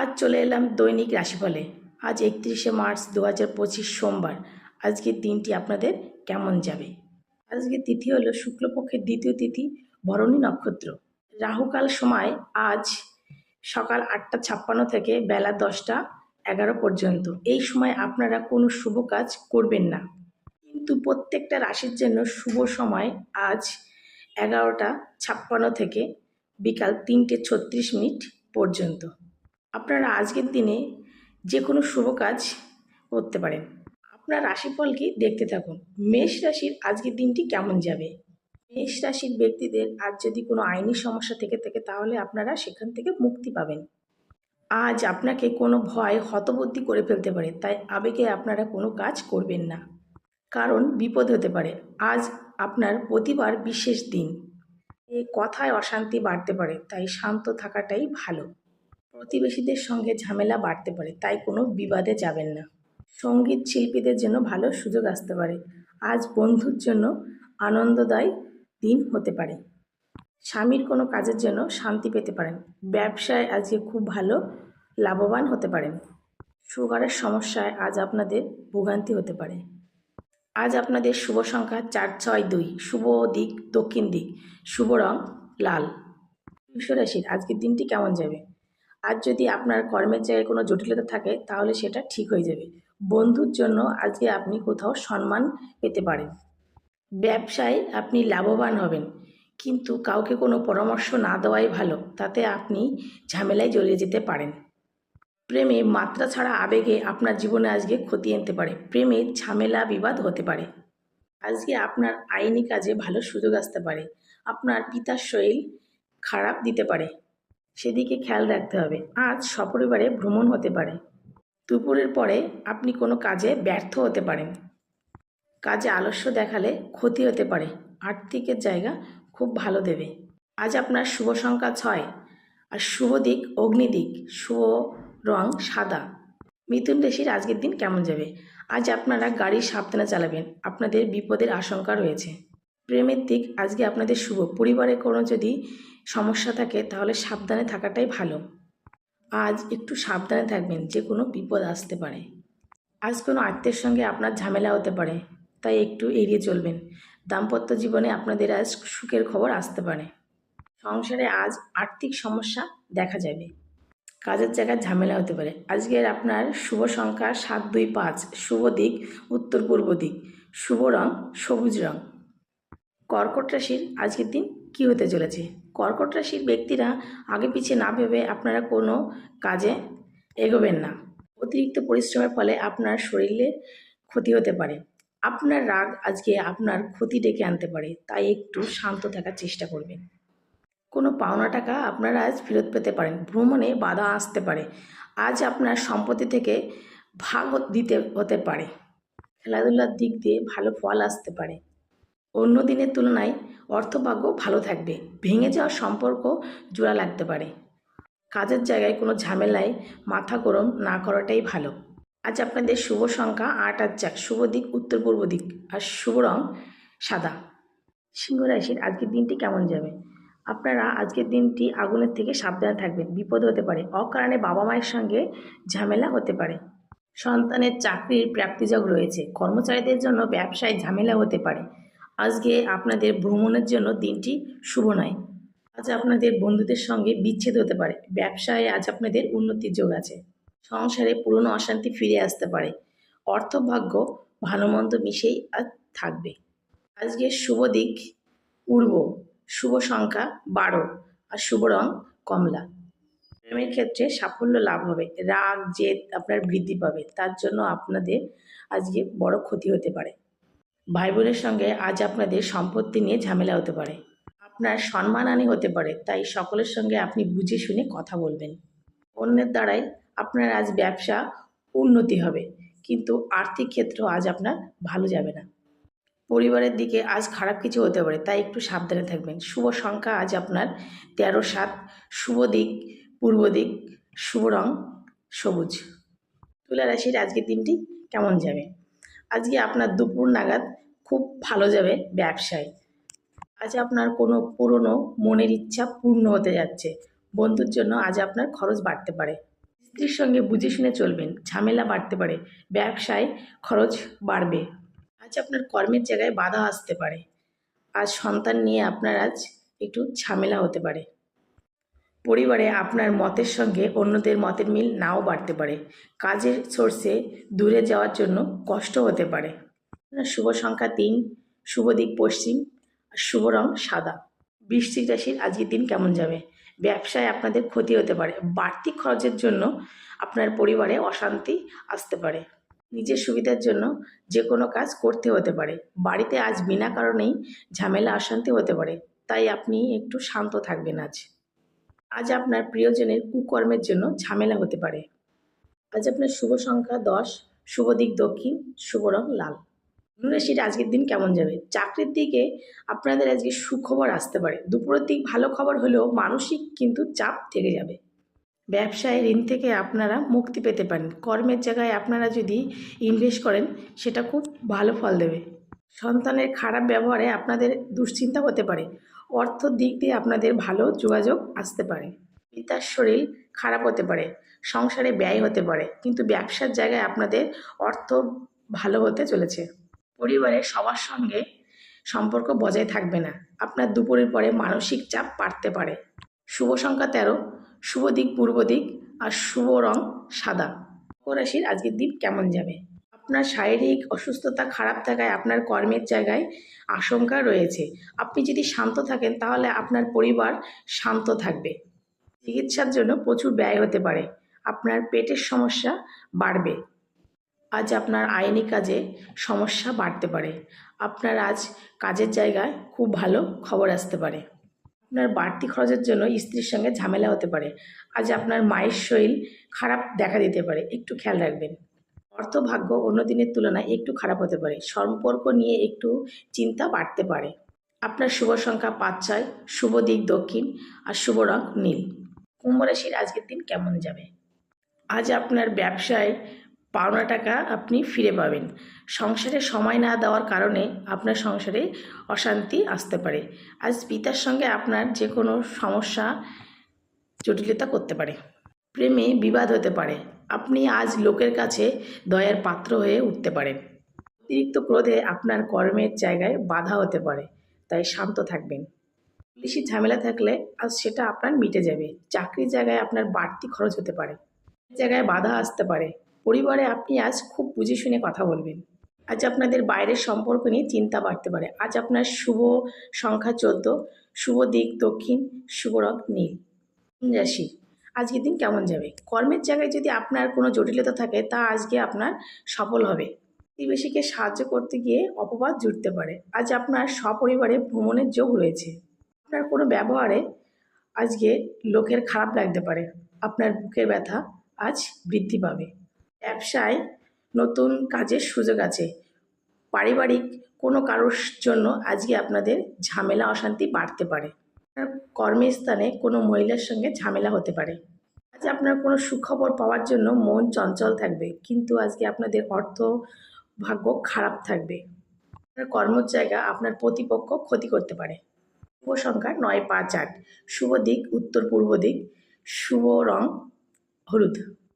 আজ চলে এলাম দৈনিক রাশিফলে। আজ একত্রিশে মার্চ দু হাজার পঁচিশ সোমবার। আজকের দিনটি আপনাদের কেমন যাবে? আজকের তিথি হলো শুক্লপক্ষের দ্বিতীয় তিথি, ভরণী নক্ষত্র। রাহুকাল সময় আজ সকাল আটটা ছাপ্পান্ন থেকে বেলা দশটা এগারো পর্যন্ত। এই সময় আপনারা কোনো শুভ কাজ করবেন না। কিন্তু প্রত্যেকটা রাশির জন্য শুভ সময় আজ এগারোটা ছাপ্পান্ন থেকে বিকাল তিনটে ছত্রিশ মিনিট পর্যন্ত। আপনারা আজকের দিনে যে কোনো শুভ কাজ করতে পারেন। আপনার রাশিফল কি দেখতে থাকুন। মেষ রাশির আজকের দিনটি কেমন যাবে? মেষ রাশির ব্যক্তিদের আজ যদি কোনো আইনি সমস্যা থেকে থাকে, তাহলে আপনারা সেখান থেকে মুক্তি পাবেন। আজ আপনাকে কোনো ভয়, হতবুদ্ধি করে ফেলতে পারে, তাই আবেগে আপনারা কোনো কাজ করবেন না। কারণ বিপদ হতে পারে। আজ আপনার প্রতিবার বিশেষ দিন। এ কথায় অশান্তি বাড়তে পারে, তাই শান্ত থাকাটাই ভালো। প্রতিবেশীদের সঙ্গে ঝামেলা বাড়তে পারে, তাই কোনো বিবাদে যাবেন না। সংগীত শিল্পীদের জন্য ভালো সুযোগ আসতে পারে। আজ বন্ধুর জন্য আনন্দদায়ী দিন হতে পারে। স্বামীর কোনো কাজের জন্য শান্তি পেতে পারেন। ব্যবসায় আজকে খুব ভালো লাভবান হতে পারেন। সুগারের সমস্যায় আজ আপনাদের ভোগান্তি হতে পারে। আজ আপনাদের শুভ সংখ্যা চার, ছয়, দুই। শুভ দিক, দক্ষিণ দিক। শুভ রং, লাল। রাশির আজকের দিনটি কেমন যাবে? আজ যদি আপনার কর্মের জায়গায় কোনো জটিলতা থাকে, তাহলে সেটা ঠিক হয়ে যাবে। বন্ধুর জন্য আজকে আপনি কোথাও সম্মান পেতে পারেন। ব্যবসায় আপনি লাভবান হবেন, কিন্তু কাউকে কোনো পরামর্শ না দেওয়াই ভালো, তাতে আপনি ঝামেলায় জড়িয়ে যেতে পারেন। প্রেমে মাত্রা ছাড়া আবেগে আপনার জীবনে আজকে ক্ষতি আনতে পারে। প্রেমে ঝামেলা বিবাদ হতে পারে। আজকে আপনার আইনি কাজে ভালো সুযোগ আসতে পারে। আপনার পিতার শরীর খারাপ দিতে পারে। সেদিকে খেয়াল রাখতে হবে। আজ সপরিবারে ভ্রমণ হতে পারে। দুপুরের পরে আপনি কোনো কাজে ব্যর্থ হতে পারেন। কাজে আলস্য দেখালে ক্ষতি হতে পারে। আর্থিকের জায়গা খুব ভালো দেবে। আজ আপনার শুভ সংখ্যা ছয়। আর শুভ দিক অগ্নিদিক শুভ রং সাদা। মিথুন রাশির আজকের দিন কেমন যাবে? আজ আপনারা গাড়ি সাবধানে চালাবেন। আপনাদের বিপদের আশঙ্কা রয়েছে। প্রেমের দিক আজকে আপনাদের শুভ। পরিবারে কোনো যদি সমস্যা থাকে, তাহলে সাবধানে থাকাটাই ভালো। আজ একটু সাবধানে থাকবেন, যে কোনো বিপদ আসতে পারে। আজ কোনো আত্মীয়ের সঙ্গে আপনার ঝামেলা হতে পারে, তাই একটু এড়িয়ে চলবেন। দাম্পত্য জীবনে আপনাদের আজ সুখের খবর আসতে পারে। সংসারে আজ আর্থিক সমস্যা দেখা যাবে। কাজের জায়গায় ঝামেলা হতে পারে। আজকের আপনার শুভ সংখ্যা সাত দুই পাঁচ। শুভ দিক উত্তর পূর্ব দিক। শুভ রং, সবুজ রং। কর্কট রাশির আজকের দিন কি হতে চলেছে? কর্কট রাশির ব্যক্তিরা আগে পিছিয়ে না ভেবে আপনারা কোনো কাজে এগোবেন না। অতিরিক্ত পরিশ্রমের ফলে আপনার শরীরে ক্ষতি হতে পারে। আপনার রাগ আজকে আপনার ক্ষতি ডেকে আনতে পারে, তাই একটু শান্ত থাকার চেষ্টা করবেন। কোনো পাওনা টাকা আপনারা আজ ফেরত পেতে পারেন, ভ্রমণে বাধা আসতে পারে। আজ আপনার সম্পত্তি থেকে ভাগ দিতে হতে পারে। খেলাধুলার দিক দিয়ে ভালো ফল আসতে পারে। অন্য দিনের তুলনায় অর্থভাগ্য ভালো থাকবে। ভেঙে যাওয়া সম্পর্ক জোড়া লাগতে পারে। কাজের জায়গায় কোনো ঝামেলায় মাথা গরম না করাটাই ভালো। আজ আপনাদের শুভ সংখ্যা আট আর চার শুভ দিক, উত্তর পূর্ব দিক আর শুভ রং সাদা। সিংহ রাশির আজকের দিনটি কেমন যাবে? আপনারা আজকের দিনটি আগুনের থেকে সাবধানে থাকবেন। বিপদ হতে পারে। অকারণে বাবা মায়ের সঙ্গে ঝামেলা হতে পারে। সন্তানের চাকরির প্রাপ্তিযোগ রয়েছে। কর্মচারীদের জন্য ব্যবসায় ঝামেলা হতে পারে। আজকে আপনাদের ভ্রমণের জন্য দিনটি শুভ নয়। আজ আপনাদের বন্ধুদের সঙ্গে বিচ্ছেদ হতে পারে। ব্যবসায় আজ আপনাদের উন্নতির যোগ আছে। সংসারে পুরনো অশান্তি ফিরে আসতে পারে। অর্থভাগ্য ভালো মন্দ মিশেই আজ থাকবে। আজকে শুভ দিক পূর্ব শুভ সংখ্যা বারো আর শুভ রং কমলা। প্রেমের ক্ষেত্রে সাফল্য লাভ হবে। রাগ, জেদ আপনার বৃদ্ধি পাবে। তার জন্য আপনাদের আজকে বড় ক্ষতি হতে পারে। ভাই বোনের সঙ্গে আজ আপনাদের সম্পত্তি নিয়ে ঝামেলা হতে পারে। আপনার সম্মানহানি হতে পারে, তাই সকলের সঙ্গে আপনি বুঝে শুনে কথা বলবেন। অন্যের দ্বারাই আপনার আজ ব্যবসা উন্নতি হবে, কিন্তু আর্থিক ক্ষেত্র আজ আপনার ভালো যাবে না। পরিবারের দিকে আজ খারাপ কিছু হতে পারে, তাই একটু সাবধানে থাকবেন। শুভ সংখ্যা আজ আপনার তেরো, সাত, শুভ দিক, পূর্ব দিক, শুভ রং, সবুজ। তুলা রাশির আজকের দিনটি কেমন যাবে? আজকে আপনার দুপুর নাগাদ খুব ভালো যাবে ব্যবসায়। আজ আপনার কোনো পুরনো মনের ইচ্ছা পূর্ণ হতে যাচ্ছে। বন্ধুর জন্য আজ আপনার খরচ বাড়তে পারে। স্ত্রীর সঙ্গে বুঝে শুনে চলবেন, ঝামেলা বাড়তে পারে, ব্যবসায় খরচ বাড়বে। আজ আপনার কর্মের জায়গায় বাধা আসতে পারে। আজ সন্তান নিয়ে আপনার আজ একটু ঝামেলা হতে পারে। পরিবারে আপনার মতের সঙ্গে অন্যদের মতের মিল নাও বাড়তে পারে। কাজের সোর্সে দূরে যাওয়ার জন্য কষ্ট হতে পারে। শুভ সংখ্যা তিন, শুভ দিক পশ্চিম শুভ রং সাদা। বৃশ্চিক রাশির আজকের দিন কেমন যাবে? ব্যবসায় আপনাদের ক্ষতি হতে পারে। বাড়তি খরচের জন্য আপনার পরিবারে অশান্তি আসতে পারে। নিজের সুবিধার জন্য যে কোনো কাজ করতে হতে পারে। বাড়িতে আজ বিনা কারণেই ঝামেলা, অশান্তি হতে পারে। তাই আপনি একটু শান্ত থাকবেন আজ। আজ আপনার প্রিয়জনের কুকর্মের জন্য ঝামেলা হতে পারে। আজ আপনার শুভ সংখ্যা দশ, শুভ দিক দক্ষিণ, শুভ রং লাল। ধনুরাশির আজকের দিন কেমন যাবে? চাকরির দিকে আপনাদের আজকে সুখবর আসতে পারে। দুপুরের দিক ভালো খবর হলেও মানসিক কিন্তু চাপ থেকে যাবে। ব্যবসায় ঋণ থেকে আপনারা মুক্তি পেতে পারেন। কর্মের জায়গায় আপনারা যদি ইনভেস্ট করেন, সেটা খুব ভালো ফল দেবে। সন্তানের খারাপ ব্যবহারে আপনাদের দুশ্চিন্তা হতে পারে। অর্থ দিক দিয়ে আপনাদের ভালো যোগাযোগ আসতে পারে। পিতার শরীর খারাপ হতে পারে, সংসারে ব্যয় হতে পারে, কিন্তু ব্যবসার জায়গায় আপনাদের অর্থ ভালো হতে চলেছে। পরিবারের সবার সঙ্গে সম্পর্ক বজায় থাকবে না। আপনার দুপুরের পরে মানসিক চাপ বাড়তে পারে। শুভ সংখ্যা তেরো, শুভ দিক পূর্ব দিক আর শুভ রং সাদা। রাশির আজকের দিন কেমন যাবে? আপনার শারীরিক অসুস্থতা খারাপ থাকায় আপনার কর্মের জায়গায় আশঙ্কা রয়েছে। আপনি যদি শান্ত থাকেন, তাহলে আপনার পরিবার শান্ত থাকবে। চিকিৎসার জন্য প্রচুর ব্যয় হতে পারে। আপনার পেটের সমস্যা বাড়বে। আজ আপনার আইনি কাজে সমস্যা বাড়তে পারে। আপনার আজ কাজের জায়গায় খুব ভালো খবর আসতে পারে। আপনার বাড়তি খরচের জন্য স্ত্রীর সঙ্গে ঝামেলা হতে পারে। আজ আপনার মায়ের শরীর খারাপ দেখা দিতে পারে। একটু খেয়াল রাখবেন। অর্থভাগ্য অন্য দিনের তুলনায় একটু খারাপ হতে পারে। সম্পর্ক নিয়ে একটু চিন্তা বাড়তে পারে। আপনার শুভ সংখ্যা পাঁচ ছয়, শুভ দিক দক্ষিণ আর শুভ রং নীল। কুম্ভ রাশির আজকের দিন কেমন যাবে? আজ আপনার ব্যবসায় পাওনা টাকা আপনি ফিরে পাবেন। সংসারে সময় না দেওয়ার কারণে আপনার সংসারে অশান্তি আসতে পারে। আজ পিতার সঙ্গে আপনার যে কোনো সমস্যা, জটিলতা করতে পারে। প্রেমে বিবাদ হতে পারে। আপনি আজ লোকের কাছে দয়ার পাত্র হয়ে উঠতে পারেন। অতিরিক্ত ক্রোধে আপনার কর্মের জায়গায় বাধা হতে পারে, তাই শান্ত থাকবেন। পুলিশি ঝামেলা থাকলে আজ সেটা আপনার মিটে যাবে। চাকরির জায়গায় আপনার বাড়তি খরচ হতে পারে। জায়গায় বাধা আসতে পারে। পরিবারে আপনি আজ খুব বুঝে শুনে কথা বলবেন। আজ আপনাদের বাইরের সম্পর্ক নিয়ে চিন্তা বাড়তে পারে। আজ আপনার শুভ সংখ্যা চোদ্দ, শুভ দিক দক্ষিণ, শুভ রং নীল। রাশি। আজকের দিন কেমন যাবে? কর্মের জায়গায় যদি আপনার কোনো জটিলতা থাকে, তা আজকে আপনার সফল হবে। প্রতিবেশীকে সাহায্য করতে গিয়ে অপবাদ জুটতে পারে। আজ আপনার সপরিবারে ভ্রমণের যোগ রয়েছে। আপনার কোনো ব্যবহারে আজকে লোকের খারাপ লাগতে পারে। আপনার বুকের ব্যথা আজ বৃদ্ধি পাবে। ব্যবসায় নতুন কাজের সুযোগ আছে। পারিবারিক কোনো কারোর জন্য আজকে আপনাদের ঝামেলা, অশান্তি বাড়তে পারে। কর্মস্থানে কোনো মহিলার সঙ্গে ঝামেলা হতে পারে। আজ আপনার কোনো সুখবর পাওয়ার জন্য মন চঞ্চল থাকবে, কিন্তু আজকে আপনাদের অর্থ ভাগ্য খারাপ থাকবে। আপনার কর্মর জায়গা আপনার প্রতিপক্ষ ক্ষতি করতে পারে। শুভ সংখ্যা নয় পাঁচ আট। শুভ দিক উত্তর পূর্ব দিক, শুভ রং, হলুদ।